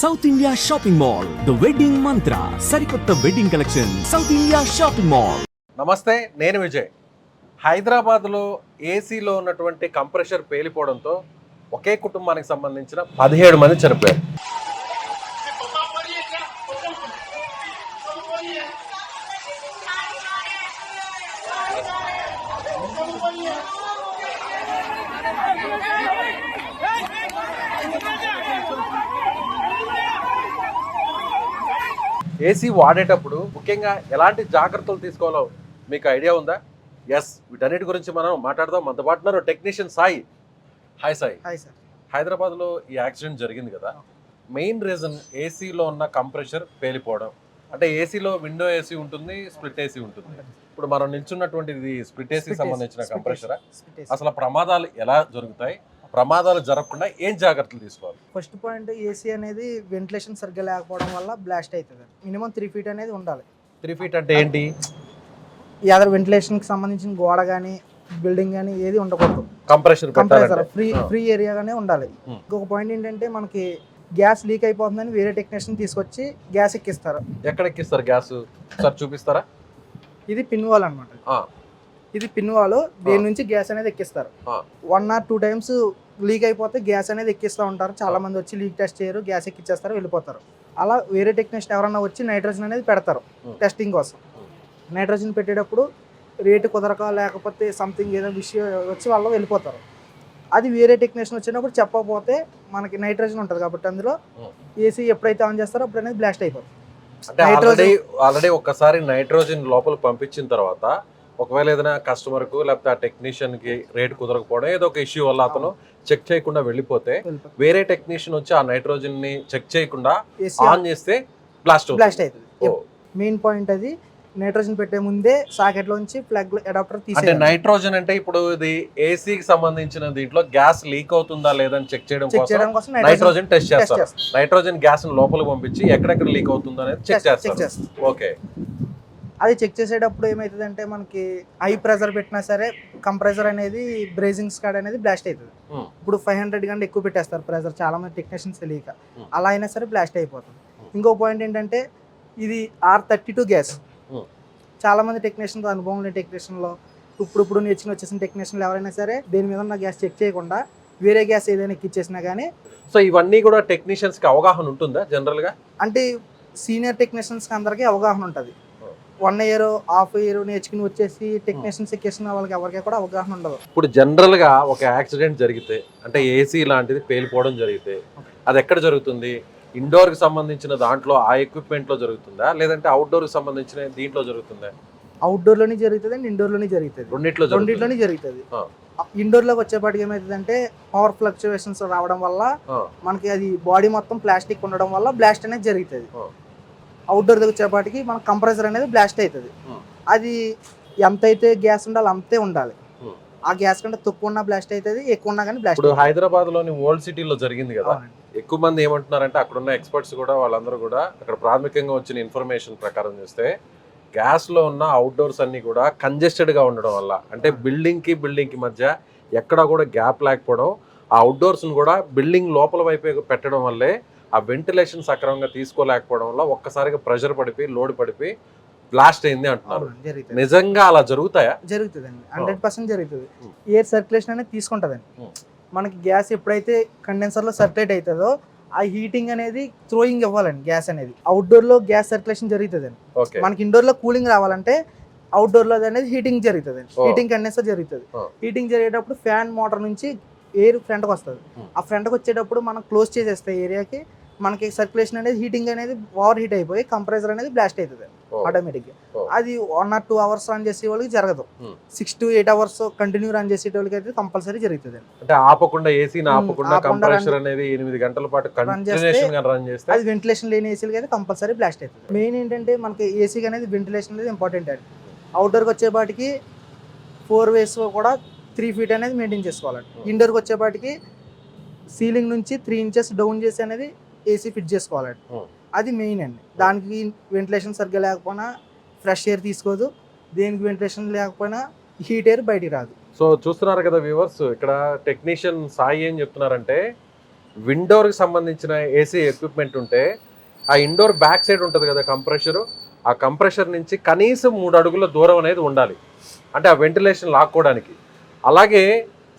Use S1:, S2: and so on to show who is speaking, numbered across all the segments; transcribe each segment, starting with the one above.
S1: South India shopping mall the wedding Mantra సరికొత్త wedding collection South India shopping mall
S2: నమస్తే నేను విజయ్ హైదరాబాద్లో ఏసీలో ఉన్నటువంటి కంప్రెషర్ పేలిపోవడంతో ఒకే కుటుంబానికి సంబంధించిన పదిహేడు మంది చనిపోయారు ఏసీ వాడేటప్పుడు ముఖ్యంగా ఎలాంటి జాగ్రత్తలు తీసుకోవాలో మీకు ఐడియా ఉందా? ఎస్ వీటన్నిటి గురించి మనం మాట్లాడదాం. మనతో పాటు ఉన్నారు technician Sai. Hi Sai.
S3: Hi sir
S2: హైదరాబాద్లో ఈ యాక్సిడెంట్ జరిగింది కదా? మెయిన్ రీజన్ ఏసీలో ఉన్న కంప్రెషర్ పేలిపోవడం. అంటే ఏసీలో విండో ఏసీ ఉంటుంది స్ప్లిట్ ఏసీ ఉంటుంది. ఇప్పుడు మనం నిల్చున్నటువంటి ఇది స్ప్లిట్ ఏసీ సంబంధించిన కంప్రెషరా అసలు ప్రమాదాలు ఎలా జరుగుతాయి? ప్రమాదాలు జరగకుండా ఏం జాగ్రత్తలు తీసుకోవాలి?
S3: ఫస్ట్ పాయింట్ ఏసీ అనేది వెంటిలేషన్ సరిగ్గా లేకపోవడం వల్ల బ్లాస్ట్ అవుతుంది. మినిమం త్రీ ఫీట్ అనేది ఉండాలి.
S2: త్రీ ఫీట్ అంటే ఏంటి?
S3: ఎదర్ వెంటిలేషన్కి సంబంధించిన గోడ కానీ బిల్డింగ్ కానీ ఏది ఉండకూడదు.
S2: కంప్రెషర్
S3: కంప్రెసర్
S2: పెట్టాలంటే
S3: ఫ్రీ. ఫ్రీ ఏరియాగానే ఉండాలి. ఇంకొక పాయింట్ ఏంటంటే మనకి గ్యాస్ లీక్ అయిపోతుందని వేరే టెక్నీషియన్ తీసుకొచ్చి గ్యాస్ ఎక్కిస్తారు.
S2: ఎక్కడ ఎక్కిస్తారు గ్యాస్? సార్ చూపిస్తారా?
S3: ఇది పిన్ వాల్ అనమాట
S2: ఆ,
S3: ఇది పిన్ వాల్. దేని నుంచి గ్యాస్ అనేది ఎక్కిస్తారు. One or two times leak అయిపోతే గ్యాస్ అనేది ఎక్కిస్తూ ఉంటారు. చాలా మంది వచ్చి లీక్ టెస్ట్ చేయరు. గ్యాస్ ఎక్కిచ్చేస్తారు వెళ్ళిపోతారు. అలా వేరే టెక్నీషియన్ ఎవరన్నా వచ్చి నైట్రోజన్ అనేది పెడతారు. టెస్టింగ్ కోసం. నైట్రోజన్ పెట్టేటప్పుడు రేటు కుదరక లేకపోతే సంథింగ్ ఏదో విషయం వచ్చి వాళ్ళు వెళ్ళిపోతారు. అది వేరే టెక్నీషియన్ వచ్చినప్పుడు చెప్పకపోతే మనకి నైట్రోజన్ ఉంటుంది కాబట్టి అందులో. ఏసీ ఎప్పుడైతే ఆన్ చేస్తారో అప్పుడు అనేది బ్లాస్ట్ అయిపోతుంది.
S2: అంటే
S3: నైట్రోజన్-
S2: ఆల్రెడీ ఆల్రెడీ ఒక్కసారి నైట్రోజన్ లోపల పంపించిన తర్వాత ఒకవేళ ఏదైనా కస్టమర్కు లేకపోతే ఆ టెక్నీషియన్కి రేట్ కుదరకపోవడం ఏదో ఒక ఇష్యూ వల్ల అతను చెక్ చేయకుండా వెళ్ళిపోతే వేరే టెక్నీషియన్ వచ్చి ఆ నైట్రోజన్ని చెక్ చేయకుండా
S3: ఏసీ
S2: ఆన్ చేస్తే బ్లాస్ట్
S3: బ్లాస్ట్
S2: అవుతుంది.
S3: మెయిన్ పాయింట్ అది నైట్రోజన్ పెట్టే ముందే సాకెట్ లోంచి ప్లగ్ అడాప్టర్ తీసేయాలి.
S2: నైట్రోజన్ అంటే ఇప్పుడు ఇది ఏసీకి సంబంధించిన దీంట్లో గ్యాస్ లీక్ అవుతుందా లేదని చెక్ చేయడం కోసం నైట్రోజన్ టెస్ట్ చేస్తారు.
S3: చేస్తాం
S2: నైట్రోజన్ గ్యాస్ లోపలికి పంపించి ఎక్కడెక్కడ లీక్ అవుతుందో అనేది చెక్ చేస్తారు.
S3: చేస్తాం
S2: ఓకే.
S3: అది చెక్ చేసేటప్పుడు ఏమవుతుందంటే మనకి హై ప్రెజర్ పెట్టినా సరే కంప్రెసర్ అనేది బ్రేజింగ్ స్కాడ్ అనేది బ్లాస్ట్ అవుతుంది. ఇప్పుడు ఫైవ్ హండ్రెడ్ కంటే ఎక్కువ పెట్టేస్తారు ప్రెజర్ చాలా మంది టెక్నీషియన్స్ తెలియక. అలా అయినా సరే బ్లాస్ట్ అయిపోతుంది. ఇంకో పాయింట్ ఏంటంటే ఇది ఆర్ థర్టీ టూ గ్యాస్. చాలా మంది టెక్నీషియన్స్ అనుభవం లేని టెక్నీషియన్లో ఇప్పుడు ఇప్పుడు నేర్చుకుని వచ్చేసిన టెక్నీషియన్లు ఎవరైనా సరే దేని మీద ఉన్న గ్యాస్ చెక్ చేయకుండా వేరే గ్యాస్ ఏదైనా ఎక్కిచ్చేసినా కానీ
S2: సో ఇవన్నీ కూడా టెక్నీషియన్స్కి అవగాహన ఉంటుందా జనరల్గా
S3: అంటే సీనియర్ టెక్నీషియన్స్కి అందరికీ అవగాహన ఉంటుంది. వన్ ఇయర్ హాఫ్ ఇయర్ నేర్చుకుని వచ్చేసి టెక్నీషియన్స్ ఎక్కేసిన వాళ్ళకి ఎవరికి కూడా అవగాహన ఉండదు.
S2: ఇప్పుడు జనరల్గా ఒక యాక్సిడెంట్ జరిగితే అంటే ఏసీ లాంటిది పేలిపోవడం జరిగితే అది ఎక్కడ జరుగుతుంది? ఇండోర్కి సంబంధించిన దాంట్లో ఆ ఎక్విప్మెంట్లో జరుగుతుందా? లేదంటే అవుట్డోర్కి సంబంధించిన దీంట్లో జరుగుతుందా?
S3: అవుట్డోర్లోనే జరుగుతుంది అండ్ ఇండోర్లోనే జరుగుతుంది.
S2: రెండిట్లో
S3: రెండిట్లోనే జరుగుతుంది.
S2: ఆ.
S3: ఇండోర్లోకి వచ్చేపాటికి ఏమవుతుందంటే పవర్ ఫ్లక్చువేషన్స్ రావడం వల్ల మనకి అది బాడీ మొత్తం ప్లాస్టిక్ ఉండడం వల్ల బ్లాస్ట్ అనేది జరుగుతుంది. అవుట్డోర్ దగ్గర వచ్చేపాటికి మన కంప్రెసర్ అనేది బ్లాస్ట్ అవుతుంది. అది ఎంత అయితే గ్యాస్ ఉండాలి అంతే ఉండాలి. ఆ. గ్యాస్ కంటే తక్కువ ఉన్న బ్లాస్ట్ అవుతుంది ఎక్కువ ఉన్నా కానీ బ్లాస్ట్
S2: ఇప్పుడు హైదరాబాద్లోని ఓల్డ్ సిటీలో జరిగింది కదా. ఎక్కువ మంది ఏమంటున్నారంటే అక్కడ ఉన్న ఎక్స్పర్ట్స్ కూడా వాళ్ళందరూ కూడా అక్కడ ప్రాథమికంగా వచ్చిన ఇన్ఫర్మేషన్ ప్రకారం చూస్తే గ్యాస్లో ఉన్న అవుట్డోర్స్ అన్ని కూడా కంజెస్టెడ్గా ఉండడం వల్ల అంటే బిల్డింగ్కి బిల్డింగ్కి మధ్య ఎక్కడా కూడా గ్యాప్ లేకపోవడం ఆ అవుట్డోర్స్ కూడా బిల్డింగ్ లోపల వైపు పెట్టడం వల్లే ఆ వెంటిలేషన్ సక్రమంగా తీసుకోలేకపోవడం వల్ల ఒక్కసారిగా ప్రెషర్ పడిపోయి లోడ్ పడిపోయి బ్లాస్ట్ అయింది అంటున్నారు. నిజంగా అలా జరుగుతాయా?
S3: జరుగుతుందండి. హండ్రెడ్ పర్సెంట్ జరుగుతుంది. ఎయిర్ సర్క్యులేషన్ అనేది తీసుకుంటుందండి. మనకి గ్యాస్ ఎప్పుడైతే కండెన్సర్లో సర్క్యులేట్ అవుతుందో ఆ హీటింగ్ అనేది థ్రోయింగ్ ఇవ్వాలండి గ్యాస్ అనేది. అవుట్డోర్లో గ్యాస్ సర్క్యులేషన్ జరుగుతుందండి. మనకి ఇండోర్లో కూలింగ్ రావాలంటే అవుట్డోర్లో అనేది హీటింగ్ జరుగుతుంది. హీటింగ్ కండెన్సర్ జరుగుతుంది. హీటింగ్ జరిగేటప్పుడు ఫ్యాన్ మోటార్ నుంచి ఎయిర్ ఫ్రంట్కి వస్తుంది. ఆ ఫ్రంట్కి వచ్చేటప్పుడు మనం క్లోజ్ చేసేస్తే ఏరియాకి మనకి సర్క్యులేషన్ అనేది హీటింగ్ అనేది ఓవర్ హీట్ అయిపోయి కంప్రెసర్ అనేది బ్లాస్ట్ అవుతుంది ఆటోమేటిక్గా. అది one or two hours run చేసే వాళ్ళకి జరగదు.
S2: Hmm.
S3: Six to eight hours continue run చేసే వాళ్ళకి అయితే కంపల్సరీ జరుగుతుంది.
S2: అంటే ఆపకుండా ఏసీని
S3: ఉమ్,
S2: ఆపకుండా కంప్రెషర్ అనేది ఎనిమిది గంటల పాటు రన్ చేస్తే
S3: అది వెంటిలేషన్ లేని ఏసీలకి అయితే కంపల్సరీ బ్లాస్ట్ అవుతుంది. మెయిన్ ఏంటంటే మనకి ఏసీ అనేది వెంటిలేషన్ అనేది ఇంపార్టెంట్ అండి. అవుట్డోర్కి వచ్చేపాటికి ఫోర్ వేస్ కూడా త్రీ ఫీట్ అనేది మెయింటైన్ చేసుకోవాలండి.
S2: Hmm.
S3: ఇండోర్కి వచ్చేపాటికి సీలింగ్ నుంచి త్రీ ఇంచెస్ డౌన్ చేసి అనేది ఏసీ ఫిట్ చేసుకోవాలండి. అది మెయిన్ అండి. దానికి వెంటిలేషన్ సరిగ్గా లేకపోయినా ఫ్రెష్ ఎయిర్ తీసుకోదు. దేనికి వెంటిలేషన్ లేకపోయినా హీట్ ఎయిర్ బయటికి రాదు.
S2: సో చూస్తున్నారు కదా వ్యూవర్స్ ఇక్కడ టెక్నీషియన్ సాయి ఏం చెప్తున్నారంటే విండోర్కి సంబంధించిన ఏసీ ఎక్విప్మెంట్ ఉంటే ఆ ఇండోర్ బ్యాక్ సైడ్ ఉంటుంది కదా కంప్రెషర్ ఆ కంప్రెషర్ నుంచి కనీసం మూడు అడుగుల దూరం అనేది ఉండాలి. అంటే ఆ వెంటిలేషన్ లాక్కోవడానికి. అలాగే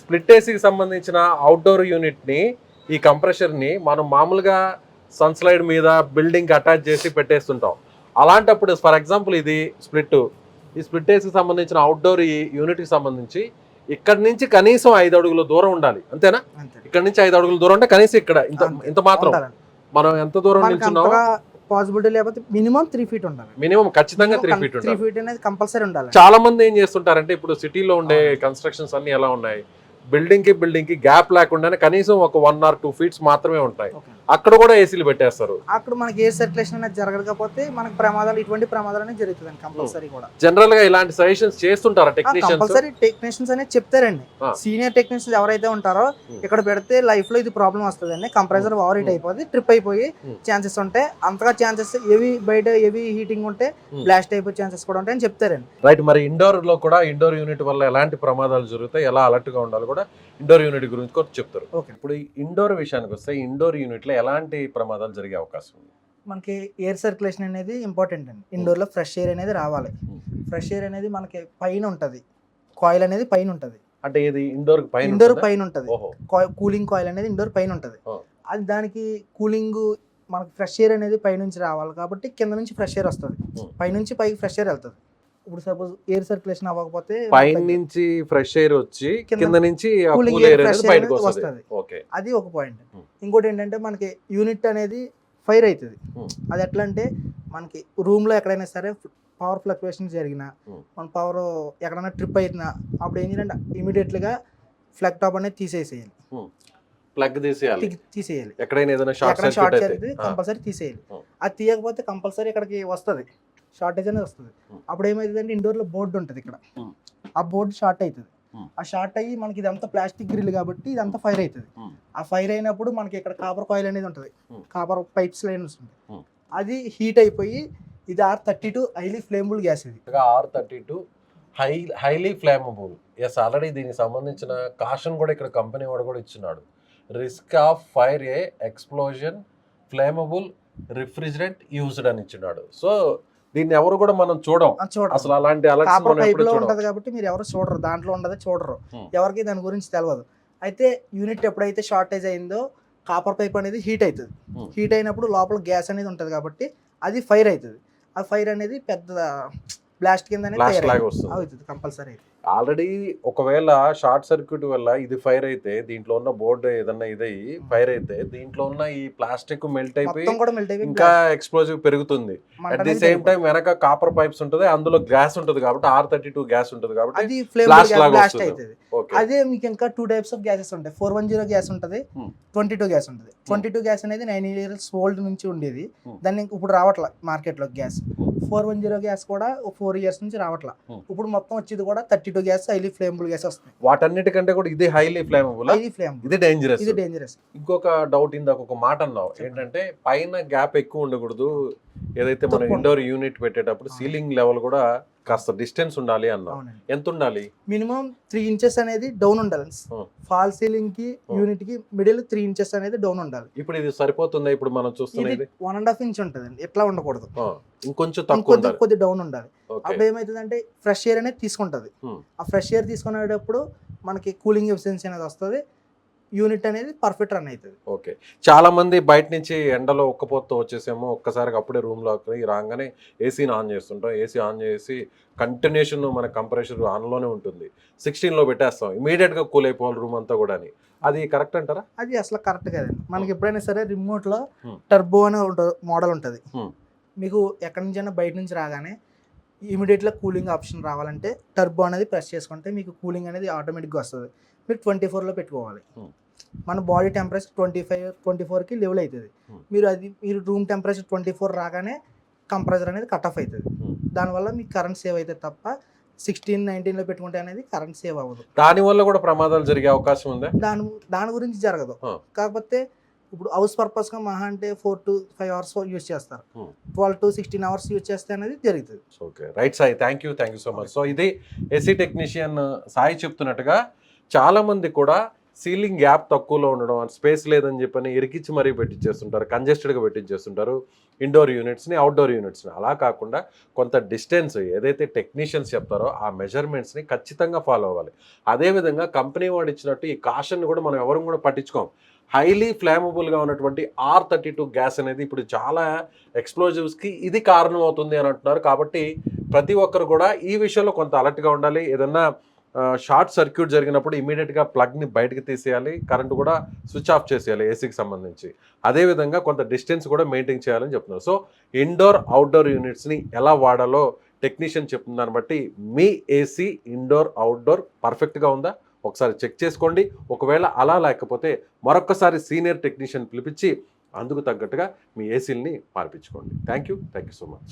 S2: స్ప్లిట్ ఏసీకి సంబంధించిన అవుట్డోర్ యూనిట్ని ఈ కంప్రెషర్ని మనం మామూలుగా సన్స్లైడ్ మీద బిల్డింగ్ అటాచ్ చేసి పెట్టేస్తుంటాం. అలాంటప్పుడు ఫర్ ఎగ్జాంపుల్ ఇది స్ప్లిట్ ఈ స్ప్లిట్ ఏసీకి సంబంధించిన అవుట్డోర్ ఈ యూనిట్కి సంబంధించి ఇక్కడ నుంచి కనీసం ఐదు అడుగుల దూరం ఉండాలి. అంతేనా?
S3: అంతే.
S2: ఇక్కడ నుంచి ఐదు అడుగుల దూరం అంటే కనీసం ఇక్కడ ఇంత. ఇంత మాత్రం. మనం ఎంత దూరం
S3: అంతగా పాసిబిలిటీ లేకపోతే మినిమం త్రీ ఫీట్ ఉండాలి
S2: మినిమం ఖచ్చితంగా త్రీ ఫీట్
S3: త్రీ ఫీట్ అనేది కంపల్సరీ ఉండాలి
S2: చాలా మంది ఏం చేస్తుంటారంటే ఇప్పుడు సిటీలో ఉండే కన్స్ట్రక్షన్స్ అన్ని ఎలా ఉన్నాయి? బిల్డింగ్కి బిల్డింగ్కి గ్యాప్ లేకుండానే కనీసం ఒక వన్ ఆర్ టూ ఫీట్స్ మాత్రమే ఉంటాయి. అక్కడ కూడా ఏసీలు పెట్టేస్తారు
S3: అక్కడ మనకి ఏ సర్క్యులేషన్ అనేది జరగకపోతే మనకి ప్రమాదాలు ఇటువంటి ప్రమాదాలు అనేది జరుగుతుంది కంపల్సరీ కూడా
S2: జనరల్గా ఇలాంటి సజెషన్స్ చేస్తుంటారా టెక్నీషియన్స్
S3: కంపల్సరీ టెక్నీషియన్స్ అనేది చెప్తారండి. సీనియర్ టెక్నీషియన్స్ ఎవరైతే ఉంటారో. ఇక్కడ పెడితే లైఫ్లో ఇది ప్రాబ్లం వస్తుందండి కంప్రెసర్ ఓవర్ హీట్. అయిపోతుంది ట్రిప్ అయిపోయి. ఛాన్సెస్ ఉంటాయి అంతగా ఛాన్సెస్ ఏవి బయట ఏవి హీటింగ్ ఉంటే. బ్లాస్ట్ అయిపోయే ఛాన్సెస్ కూడా ఉంటాయని చెప్తారండి
S2: రైట్ మరి ఇండోర్లో కూడా ఇండోర్ యూనిట్ వల్ల ఎలాంటి ప్రమాదాలు జరుగుతాయి ఎలా అలర్ట్గా ఉండాలి కూడా ఇండోర్ యూనిట్ గురించి కూడా చెప్తారు.
S3: ఓకే.
S2: ఇప్పుడు ఇండోర్ విషయానికి వస్తే ఇండోర్ యూనిట్లో ఎలాంటి ప్రమాదాలు జరిగే అవకాశం ఉంది?
S3: మనకి ఎయిర్ సర్క్యులేషన్ అనేది ఇంపార్టెంట్ అండి. ఇండోర్లో ఫ్రెష్ ఎయిర్ అనేది రావాలి. ఫ్రెష్ ఎయిర్ అనేది మనకి పైన ఉంటది. కాయిల్ అనేది పైన ఉంటది.
S2: అంటే ఇది ఇండోర్ పైన
S3: ఇండోర్? పైన ఉంటది. కూలింగ్ కాయిల్ అనేది ఇండోర్ పైన ఉంటది. అది దానికి కూలింగ్ మనకి ఫ్రెష్ ఎయిర్ అనేది పైనుంచి రావాలి కాబట్టి కింద నుంచి ఫ్రెష్ ఎయిర్ వస్తుంది. పైనుంచి పైకి ఫ్రెష్ ఎయిర్ వెళ్తుంది. ఇప్పుడు సపోజ్ ఎయిర్ సర్క్యులేషన్ అవ్వకపోతే
S2: పైన నుంచి ఫ్రెష్ ఎయిర్ వచ్చి
S3: కింద
S2: నుంచి
S3: cooling
S2: కూల్
S3: air,
S2: ఎయిర్ బయటకు వస్తుంది.
S3: అది ఒక పాయింట్
S2: Hmm.
S3: ఇంకోటి ఏంటంటే మనకి యూనిట్ అనేది ఫైర్ అవుతుంది.
S2: Hmm.
S3: అది ఎట్లా అంటే మనకి రూమ్లో ఎక్కడైనా సరే పవర్ ఫ్లక్చువేషన్ జరిగిన
S2: Hmm.
S3: మన పవర్ ఎక్కడైనా ట్రిప్ అయినా అప్పుడు ఏం చేయాలంటే ఇమీడియట్గా ఫ్లగ్ టాప్ అనేది తీసేసేయాలి.
S2: ప్లగ్ తీసేయాలి. ఎక్కడైనా ఏదైనా షార్ట్ సర్క్యూట్
S3: కంపల్సరీ తీసేయాలి. అది తీయకపోతే కంపల్సరీ ఇక్కడికి వస్తుంది. షార్టేజ్ అనేది వస్తుంది. అప్పుడు ఏమైతుందంటే ఇండోర్లో బోర్డు ఉంటుంది ఇక్కడ. ఆ బోర్డు షార్ట్ అవుతుంది. ఆ షార్ట్ అయ్యి మనకి ఇదంతా ప్లాస్టిక్ గ్రిల్ కాబట్టి ఇదంతా ఫైర్ అవుతుంది. ఆ ఫైర్ అయినప్పుడు మనకి ఇక్కడ కాపర్ కాయిల్ అనేది ఉంటుంది. కాపర్ పైప్స్ లైన్స్ ఉంటుంది
S2: Hmm.
S3: అది హీట్ అయిపోయి ఇది R thirty two highly flammable gas ఇది
S2: R thirty two high highly flammable yes already దీనికి సంబంధించిన కాషన్ కూడా ఇక్కడ కంపెనీ వాడు కూడా ఇచ్చినాడు risk of fire a explosion flammable refrigerant used అని ఇచ్చినాడు సో దీన్ని ఎవరు కూడా మనం చూడం. అసలు అలాంటి
S3: ఉంటది కాబట్టి మీరు ఎవరు చూడరు దాంట్లో ఉండదు చూడరు. ఎవరికి దాని గురించి తెలియదు అయితే యూనిట్ ఎప్పుడైతే షార్టేజ్ అయిందో కాపర్ పైప్ అనేది హీట్ అవుతుంది. హీట్ అయినప్పుడు లోపల గ్యాస్ అనేది ఉంటుంది కాబట్టి అది ఫైర్ అవుతుంది ఆ ఫైర్ అనేది పెద్ద బ్లాస్ట్ కింద. అవుతుంది కంపల్సరీ
S2: ఆల్రెడీ ఒకవేళ షార్ట్ సర్క్యూట్ వల్ల ఇది ఫైర్ అయితే దీంట్లో ఉన్న బోర్డు ఏదన్నా ఇదయ్యి ఫైర్ అయితే దీంట్లో ఉన్న ఈ ప్లాస్టిక్ మెల్ట్ అయిపోయి ఇంకా ఎక్స్ప్లోజివ్ పెరుగుతుంది. At the same. టైం వెనక కాపర్ పైప్స్ ఉంటుంది అందులో గ్యాస్ ఉంటుంది కాబట్టి ఆర్ థర్టీ టూ గ్యాస్ ఉంటుంది కాబట్టి
S3: అది
S2: లాగా వస్తుంది.
S3: మీకు ఇంకా టూ టైప్స్ ఆఫ్ గ్యాసెస్ ఉంటాయి. ఫోర్ వన్ జీరో గ్యాస్ ఉంటుంది. ట్వంటీ టూ గ్యాస్ ఉంటుంది. ట్వంటీ టూ గ్యాస్ అనేది నైన్ ఇయర్స్ ఓల్డ్ నుంచి ఉండేది. దాన్ని ఇప్పుడు రావట్లా మార్కెట్లో gas. Four one zero gas కూడా ఫోర్ ఇయర్స్ నుంచి రావట్లా. ఇప్పుడు మొత్తం వచ్చేది కూడా thirty two gas highly flammable gas వస్తుంది
S2: వాటన్నిటికంటే కూడా ఇది హైలీ ఫ్లేమబుల్?
S3: హైలీ ఫ్లేమ్
S2: ఇది డేంజరస్
S3: ఇది డేంజరస్
S2: ఇంకొక డౌట్ ఇందాక ఒక మాట అన్నావు. ఏంటంటే పైన గ్యాప్ ఎక్కువ ఉండకూడదు. ఏదైతే మనం ఇండోర్ యూనిట్ పెట్టేటప్పుడు. సీలింగ్ లెవెల్ కూడా కాస్త డిస్టెన్స్ ఉండాలి
S3: అవునండి.
S2: ఎంత ఉండాలి
S3: మినిమం త్రీ ఇంచెస్ అనేది డౌన్ ఉండాలి. ఫాల్ సీలింగ్కి. యూనిట్కి మిడిల్ త్రీ ఇంచెస్ అనేది డౌన్ ఉండాలి.
S2: ఇప్పుడు ఇది సరిపోతుందా? ఇప్పుడు మనం చూస్తున్నది
S3: వన్ అండ్ హాఫ్ ఇంచ్ ఉంటుంది ఎట్లా ఉండకూడదు.
S2: ఇంకొంచెం తక్కువ
S3: కొద్ది డౌన్ ఉండాలి. అప్పుడు ఏమవుతుందంటే ఫ్రెష్ ఎయిర్ అనేది తీసుకుంటుంది. ఆ ఫ్రెష్ ఎయిర్ తీసుకునేటప్పుడు మనకి కూలింగ్ ఎఫిషియన్సీ అనేది వస్తుంది. యూనిట్ అనేది పర్ఫెక్ట్ రన్ అవుతుంది.
S2: ఓకే. చాలా మంది బయట నుంచి ఎండలో ఒక్కపోతూ వచ్చేసేమో ఒక్కసారిగా అప్పుడే రూమ్లోకి రాగానే ఏసీని ఆన్ చేస్తుంటాం. ఏసీ ఆన్ చేసి కంటిన్యూషన్ మన కంప్రెషర్ ఆన్లోనే ఉంటుంది. 16 లో పెట్టేస్తాం. ఇమీడియట్గా కూల్ అయిపోవాలి రూమ్ అంతా కూడా అది కరెక్ట్ అంటారా?
S3: అది అసలు కరెక్ట్ కదండి. మనకి ఎప్పుడైనా సరే రిమోట్లో
S2: Hmm.
S3: టర్బో అనే మోడల్ ఉంటుంది. మీకు ఎక్కడి నుంచైనా బయట నుంచి రాగానే ఇమీడియట్గా కూలింగ్ ఆప్షన్ రావాలంటే టర్బో అనేది ప్రెస్ చేసుకుంటే మీకు కూలింగ్ అనేది ఆటోమేటిక్గా వస్తుంది. మీరు ట్వంటీ ఫోర్లో పెట్టుకోవాలి. మన body temperature twenty five twenty ఫోర్కి లెవెల్ అవుతుంది. మీరు అది మీరు రూమ్ టెంపరేచర్ ట్వంటీ ఫోర్ రాగానే కంప్రెసర్ అనేది కట్ ఆఫ్ అవుతుంది దానివల్ల మీకు కరెంట్ సేవ్ అవుతుంది తప్ప సిక్స్టీన్ నైన్టీన్లో పెట్టుకుంటే అనేది కరెంట్ సేవ్ అవ్వదు.
S2: దాని వల్ల కూడా ప్రమాదాలు జరిగే అవకాశం ఉందా?
S3: దాని దాని గురించి జరగదు. కాకపోతే ఇప్పుడు హౌస్ పర్పస్గా మహా అంటే four to five hours use చేస్తారు.
S2: Hmm.
S3: Twelve to sixteen hours use చేస్తే అనేది జరుగుతుంది.
S2: Okay right Sai thank you thank you so much so ఇది ఏసీ టెక్నీషియన్ సాయి చెప్తున్నట్టుగా చాలా మంది కూడా సీలింగ్ గ్యాప్ తక్కువలో ఉండడం స్పేస్ లేదని చెప్పని ఇరికిచ్చి మరీ పెట్టించేస్తుంటారు కంజెస్టెడ్గా పెట్టించేస్తుంటారు ఇండోర్ యూనిట్స్ని అవుట్డోర్ యూనిట్స్ని అలా కాకుండా కొంత డిస్టెన్స్ ఏదైతే టెక్నీషియన్స్ చెప్తారో ఆ మెజర్మెంట్స్ని ఖచ్చితంగా ఫాలో అవ్వాలి. అదేవిధంగా కంపెనీ వాడు ఇచ్చినట్టు ఈ కాషన్ కూడా మనం ఎవరు కూడా పట్టించుకోం. హైలీ ఫ్లామబుల్గా ఉన్నటువంటి ఆర్ థర్టీ టూ గ్యాస్ అనేది ఇప్పుడు చాలా ఎక్స్ప్లోజివ్స్కి ఇది కారణం అవుతుంది అని అంటున్నారు. కాబట్టి ప్రతి ఒక్కరు కూడా ఈ విషయంలో కొంత అలర్ట్గా ఉండాలి. ఏదన్నా షార్ట్ సర్క్యూట్ జరిగినప్పుడు ఇమీడియట్గా ప్లగ్ని బయటకు తీసేయాలి. కరెంటు కూడా స్విచ్ ఆఫ్ చేసేయాలి ఏసీకి సంబంధించి. అదేవిధంగా కొంత డిస్టెన్స్ కూడా మెయింటైన్ చేయాలని చెప్తున్నారు. సో ఇండోర్ అవుట్డోర్ యూనిట్స్ని ఎలా వాడాలో టెక్నీషియన్ చెప్తున్న దాన్ని బట్టి మీ ఏసీ ఇండోర్ అవుట్డోర్ పర్ఫెక్ట్గా ఉందా? ఒకసారి చెక్ చేసుకోండి. ఒకవేళ అలా లేకపోతే మరొకసారి సీనియర్ టెక్నీషియన్ పిలిపించి అందుకు తగ్గట్టుగా మీ ఏసీలని మార్పించుకోండి thank you thank you so much.